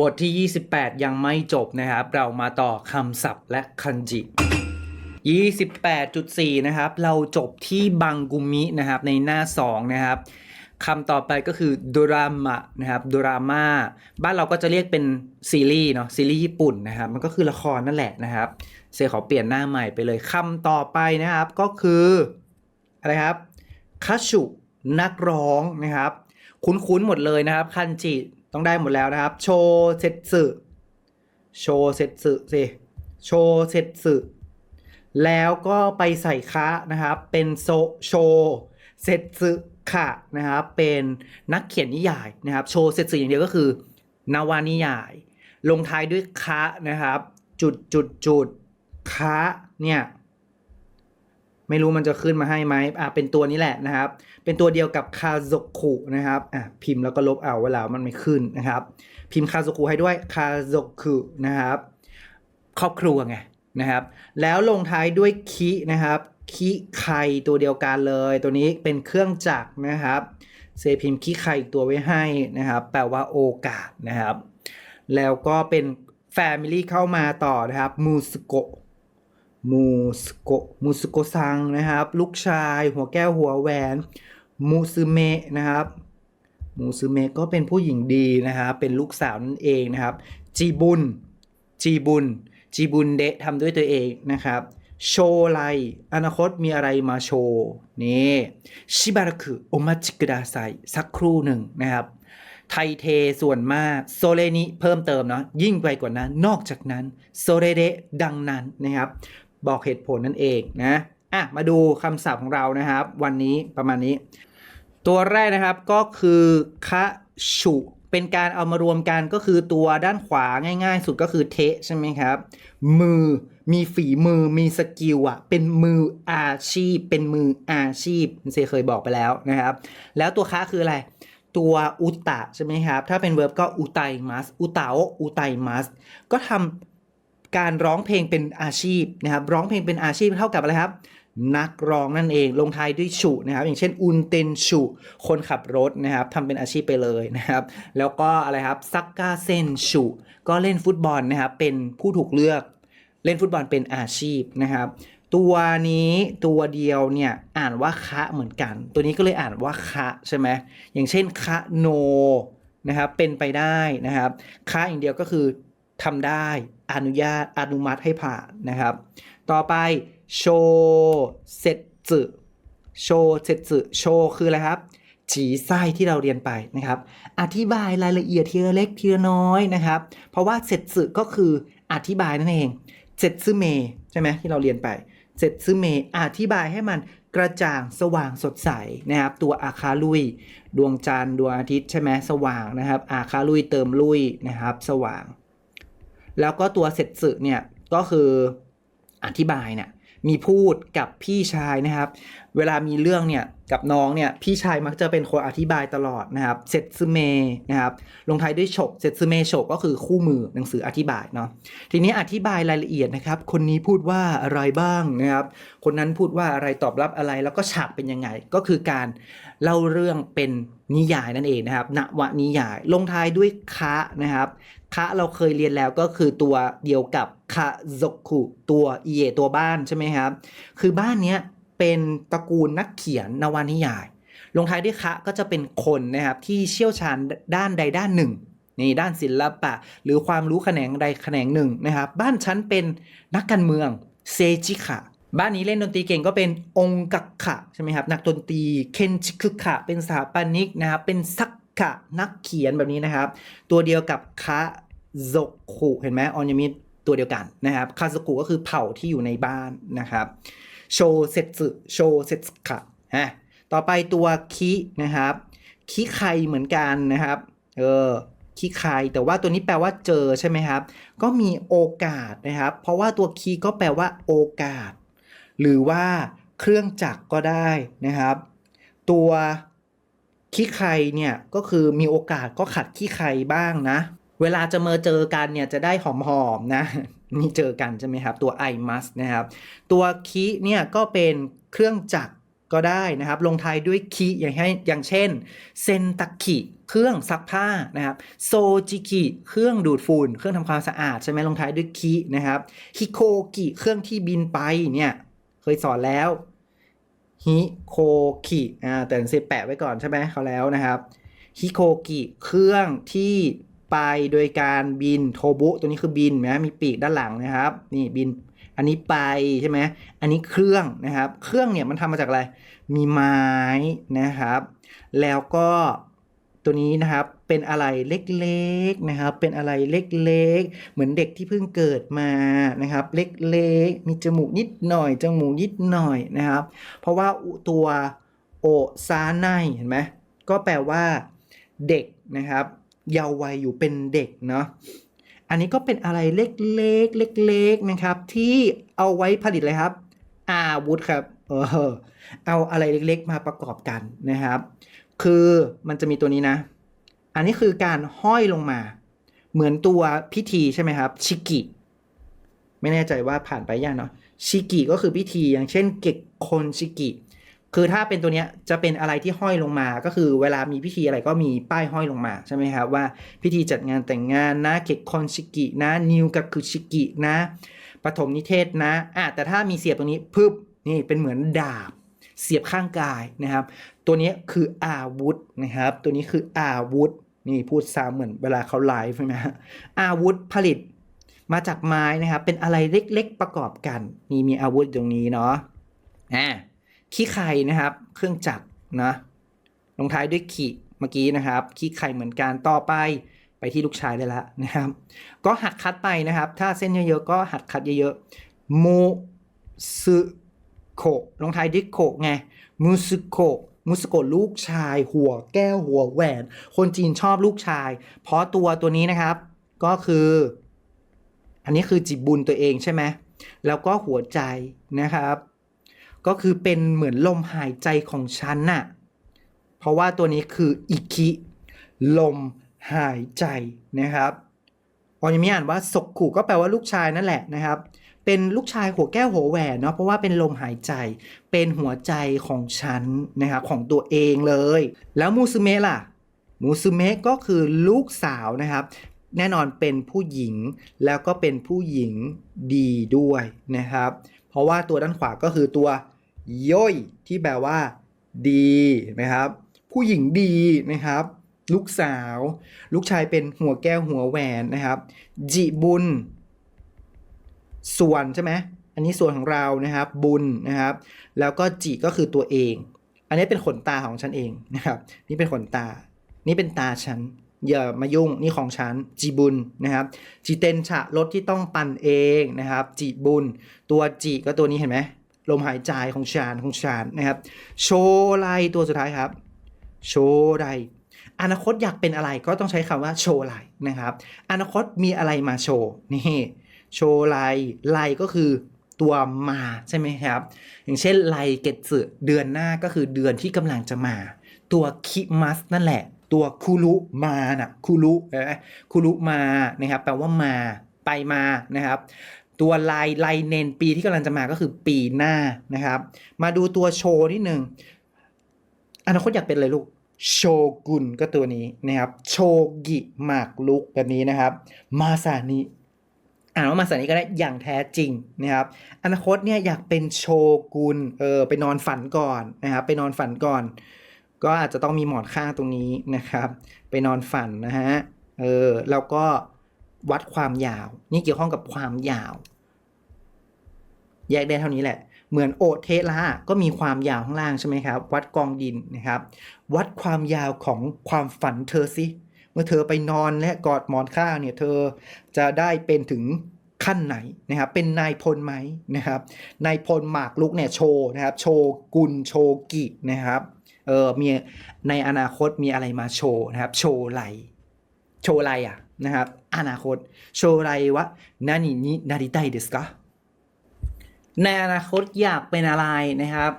บทที่ 28 ยังไม่จบนะครับ เรามาต่อคำศัพท์และคันจิ 28.4 นะครับ เราจบที่บังกุมินะครับในหน้า 2 นะครับคำต่อไปก็คือดราม่านะครับดราม่าบ้านเราก็จะเรียกเป็นซีรีส์เนาะซีรีส์ญี่ปุ่นนะครับ มันก็คือละครนั่นแหละนะครับเซขอเปลี่ยนหน้าใหม่ไปเลยคำต่อไปนะครับก็คืออะไรครับคาชุนักร้องนะครับ คุ้นๆหมดเลยนะครับคันจิ ต้องได้หมดแล้วนะครับ โชเซตสึโชเซตสึสิโชเซตสึแล้วก็ไปใส่คะนะครับ เป็นโซโชเซตสึค่ะนะครับ เป็นนักเขียนนิยายนะครับ โชเซตสึอย่างเดียวก็คือนวานิยาย ลงท้ายด้วยคะนะครับ จุดจุดจุดคะเนี่ย ไม่รู้มันจะขึ้นมาให้ไหมอะเป็นตัวนี้แหละนะครับ เป็นตัวเดียวกับคาโซคุนะครับอะพิมพ์แล้วก็ลบเอาเวลามันไม่ขึ้นนะครับ พิมพ์คาโซคุให้ด้วยคาโซคุนะครับครอบครัวไงนะครับ แล้วลงท้ายด้วยคินะครับคิไคตัวเดียวกันเลย ตัวนี้เป็นเครื่องจักรนะครับเซพิมพ์คิไคตัวไว้ให้นะครับ แปลว่าโอกาสนะครับ แล้วก็เป็น Family เข้ามาต่อนะครับมูสโก มูสโกมูสโกซังนะครับ ลูกชาย หัวแก้วหัวแหวนมูซึเมะนะครับมูซึเมะก็เป็นผู้หญิงดีนะครับเป็นลูกสาวนั่นเองนะครับ จีบุนจีบุนจีบุนเดะทำด้วยตัวเองนะครับ โชไลอนาคตมีอะไรมาโชว์นี่ชิบาระคุโอมาจิกุดาไซสักครู่หนึ่งนะครับ ไทเทส่วนมากโซเลนิเพิ่มเติมเนาะยิ่งไปกว่านั้น นอกจากนั้นโซเรเดะดังนั้นนะครับ บอกเหตุผลนั่นเองนะอะมาดูคำศัพท์ของเรานะครับ วันนี้ประมาณนี้ ตัวแรกนะครับก็คือคะชุเป็นการเอามารวมกันก็คือตัวด้านขวาง่ายๆ สุดก็คือเทะใช่ไหมครับ มือมีฝีมือมีสกิลอะเป็นมืออาชีพ เป็นมืออาชีพเซเคยบอกไปแล้วนะครับ แล้วตัวคะคืออะไร ตัวอุตะใช่ไหมครับ ถ้าเป็นเวิร์บก็อุไตมัสอุตาโออุไตมัสก็ทำ การร้องเพลงเป็นอาชีพนะครับร้องเพลงเป็นอาชีพเท่ากับอะไรครับ นักร้องนั่นเองลงท้ายด้วยชุนะครับ อย่างเช่นอุนเตนชุคนขับรถนะครับทำเป็นอาชีพไปเลยนะครับ แล้วก็อะไรครับซักกาเซนชุก็เล่นฟุตบอลนะครับเป็นผู้ถูกเลือกเล่นฟุตบอลเป็นอาชีพนะครับตัวนี้ตัวเดียวเนี่ยอ่านว่าคะเหมือนกัน ตัวนี้ก็เลยอ่านว่าคะใช่ไหมอย่างเช่นคะโนนะครับเป็นไปได้นะครับคะอย่างเดียวก็คือ ทำได้อนุญาตอนุมัติให้ผ่านนะครับ ต่อไปโชเซจึโชเซจึโชคืออะไรครับจีไส้ที่เราเรียนไปนะครับ อธิบายรายละเอียดทีละเล็กทีละน้อยนะครับ เพราะว่าเซจึก็คืออธิบายนั่นเองเซตซึเมใช่ไหมที่เราเรียนไปเซตซึเมอธิบายให้มันกระจ่างสว่างสดใสนะครับ ตัวอาคาลุย ดวงจันทร์ดวงอาทิตย์ใช่ไหมสว่างนะครับ อาคาลุยเติมลุยนะครับ สว่าง แล้วก็ตัวเซตสึเนี่ยก็คืออธิบายเนี่ยมีพูดกับพี่ชายนะครับ เวลามีเรื่องเนี่ยกับน้องเนี่ยพี่ชายมักจะเป็นคนอธิบายตลอดนะครับเซตซึเมนะครับลงท้ายด้วยฉกเซตซึเมฉกก็คือคู่มือหนังสืออธิบายเนาะทีนี้อธิบายรายละเอียดนะครับ คนนี้พูดว่าอะไรบ้างนะครับ คนนั้นพูดว่าอะไรตอบรับอะไรแล้วก็ฉากเป็นยังไง ก็คือการเล่าเรื่องเป็น นิยายนั่นเองนะครับนวนิยาย ลงท้ายด้วยคะนะครับคะเราเคยเรียนแล้วก็คือตัวเดียวกับคาโซคุตัวเอตัวบ้านใช่ไหมครับ คือบ้านเนี้ยเป็นตระกูลนักเขียนนวนิยาย ลงท้ายด้วยคะก็จะเป็นคนนะครับที่เชี่ยวชาญด้านใดด้านหนึ่งในด้านศิลปะ หรือความรู้แขนงใดแขนงหนึ่งนะครับ บ้านฉันเป็นนักการเมืองเซจิคะ บ้านนี้เล่นดนตรีเก่งก็เป็นองกักขะใช่ไหมครับนักดนตรีเคนชิคุขะเป็นสถาปนิกนะครับเป็นซักขะนักเขียนแบบนี้นะครับ ตัวเดียวกับคะโซคุเห็นไหมออนยามิตัวเดียวกันนะครับคาสกุก็คือเผ่าที่อยู่ในบ้านนะครับโชเซตสึโชเซตกะฮะต่อไปตัวคินะครับคิไคเหมือนกันนะครับเออคิไคแต่ว่าตัวนี้แปลว่าเจอใช่ไหมครับ ก็มีโอกาสนะครับ เพราะว่าตัวคีก็แปลว่าโอกาส หรือว่าเครื่องจักรก็ได้นะครับ ตัวขี้ใครเนี่ยก็คือมีโอกาสก็ขัดขี้ใครบ้างนะ เวลาจะมาเจอกันเนี่ยจะได้หอมๆนะนี่เจอกันใช่ไหมครับ ตัว I must นะครับ ตัวคีเนี่ยก็เป็นเครื่องจักรก็ได้นะครับ ลงท้ายด้วยคิอย่างให้อย่างเช่นเซนตักคิเครื่องซักผ้านะครับโซจิคิเครื่องดูดฝุ่นเครื่องทำความสะอาดใช่ไหมลงท้ายด้วยคินะครับฮิโคกิเครื่องที่บินไปเนี่ย เคยสอนแล้วฮิโคกิอ่าแต่เซแปะไว้ก่อนใช่ไหมเขาแล้วนะครับฮิโคกิเครื่องที่ไปโดยการบินโทบุตัวนี้คือบินนะมีปีกด้านหลังนะครับ นี่บิน อันนี้ไปใช่ไหมอันนี้เครื่องนะครับ เครื่องเนี่ยมันทำมาจากอะไร มีไม้นะครับ แล้วก็ ตัวนี้นะครับเป็นอะไรเล็กๆนะครับ เป็นอะไรเล็กๆ เหมือนเด็กที่เพิ่งเกิดมานะครับ เล็กๆ มีจมูกนิดหน่อยจมูกนิดหน่อยนะครับ เพราะว่าตัวโอซาไนเห็นไหมก็แปลว่า เด็กนะครับเยาว์วัยอยู่เป็นเด็กเนาะอันนี้ก็เป็นอะไรเล็กๆเล็กๆนะครับ ที่เอาไว้ผลิตเลยครับ อาวุธครับเออเอาอะไรเล็กๆมาประกอบกันนะครับ คือมันจะมีตัวนี้นะ อันนี้คือการห้อยลงมา เหมือนตัวพิธีใช่ไหมครับ ชิกิ ไม่แน่ใจว่าผ่านไปยังเนาะ ชิกิก็คือพิธีอย่างเช่น เก็กคนชิกิ คือถ้าเป็นตัวเนี้ยจะเป็นอะไรที่ห้อยลงมา ก็คือเวลามีพิธีอะไรก็มีป้ายห้อยลงมาใช่ไหมครับว่าพิธีจัดงานแต่งงานนะ เก็กคอนชิกินะ นิวกักุชิกินะปฐมนิเทศนะอะแต่ถ้ามีเสียบตรงนี้พึบนี่เป็นเหมือนดาบ เสียบข้างกายนะครับ ตัวนี้คืออาวุธนะครับ ตัวนี้คืออาวุธนี่พูดซ้ำเหมือนเวลาเขาไลฟ์ใช่ไหมฮะอาวุธผลิตมาจากไม้นะครับ เป็นอะไรเล็กๆประกอบกัน นี่มีอาวุธตรงนี้เนาะอ่าขี้ไข่นะครับ เครื่องจักรนะลงท้ายด้วยขีเมื่อกี้นะครับ ขี้ไข่เหมือนกันต่อไปไปที่ลูกชายได้ละนะครับ ก็หัดคัดไปนะครับ ถ้าเส้นเยอะๆก็หัดคัดเยอะๆโมซึ โคลงท้ายด้วยโคไงมูซึโกมูสโกลูกชาย หัวแก้วหัวแหวน คนจีนชอบลูกชาย เพราะตัวตัวนี้นะครับ ก็คือ อันนี้คือจิบบุญตัวเองใช่ไหมแล้วก็หัวใจนะครับ ก็คือเป็นเหมือนลมหายใจของฉันน่ะ เพราะว่าตัวนี้คืออิคิลมหายใจนะครับออยังม่อ่านว่าสกขุก็แปลว่าลูกชายนั่นแหละนะครับ เป็นลูกชายหัวแก้วหัวแหวนเนาะเพราะว่าเป็นลมหายใจ เป็นหัวใจของฉันนะครับของตัวเองเลย แล้วมูซึเมะล่ะมูซึเมะก็คือลูกสาวนะครับ แน่นอนเป็นผู้หญิงแล้วก็เป็นผู้หญิงดีด้วยนะครับ เพราะว่าตัวด้านขวาก็คือตัวย่อยที่แปลว่า ดีนไหมครับ ผู้หญิงดีนะครับ ลูกสาว ลูกชายเป็นหัวแก้วหัวแหวนนะครับ จิบุญ ส่วนใช่ไหมอันนี้ส่วนของเรานะครับ บุญนะครับ แล้วก็จิก็คือตัวเอง อันนี้เป็นขนตาของฉันเองนะครับ นี่เป็นขนตา นี่เป็นตาฉันอย่ามายุ่งนี่ของฉันจิบุญนะครับจิเตนฉะรถที่ต้องปั่นเองนะครับจิบุญ ตัวจิก็ตัวนี้เห็นไหมลมหายใจของชานของชานนะครับโชไลตัวสุดท้ายครับ โชไลอนาคตอยากเป็นอะไรก็ต้องใช้คำว่าโชไลนะครับ อนาคตมีอะไรมาโชนี่ โชไลไลก็คือตัวมาใช่ไหมครับ อย่างเช่นไลเกตสึเดือนหน้าก็คือเดือนที่กำลังจะมา ตัวคิมัสนั่นแหละ ตัวคุรุมาน่ะคุรุนไหมคุรุมานะครับแปลว่ามาไปมานะครับ ตัวลายลายเนนปีที่กำลังจะมาก็คือปีหน้านะครับ มาดูตัวโชนิดหนึ่งอนาคตอยากเป็นอะไรลูกโชกุนก็ตัวนี้นะครับ โชกิหมากลุกแบบนี้นะครับ มาซานิ อ่านว่ามาซานิก็ได้อย่างแท้จริงนะครับอนาคตเนี่ยอยากเป็นโชกุนเออไปนอนฝันก่อนนะครับไปนอนฝันก่อน ก็อาจจะต้องมีหมอนข้างตรงนี้นะครับ ไปนอนฝันนะฮะเออแล้วก็วัดความยาว นี่เกี่ยวข้องกับความยาว แยกได้เท่านี้แหละ เหมือนโอเทลาก็มีความยาวข้างล่างใช่ไหมครับ วัดกองดินนะครับ วัดความยาวของความฝันเธอสิ มื่อเธอไปนอนและกอดหมอนข้างเนี่ยเธอจะได้เป็นถึงขั้นไหนนะครับเป็นนายพลไหมนะครับนายพลหมากลุกเนี่ยโชนะครับโชกุนโชกินะครับเออมีในอนาคตมีอะไรมาโชนะครับโชไรโชไรอะนะครับอนาคตโชไรวะนานินินาริไตเดสกะในอนาคตอยากเป็นอะไรนะครับ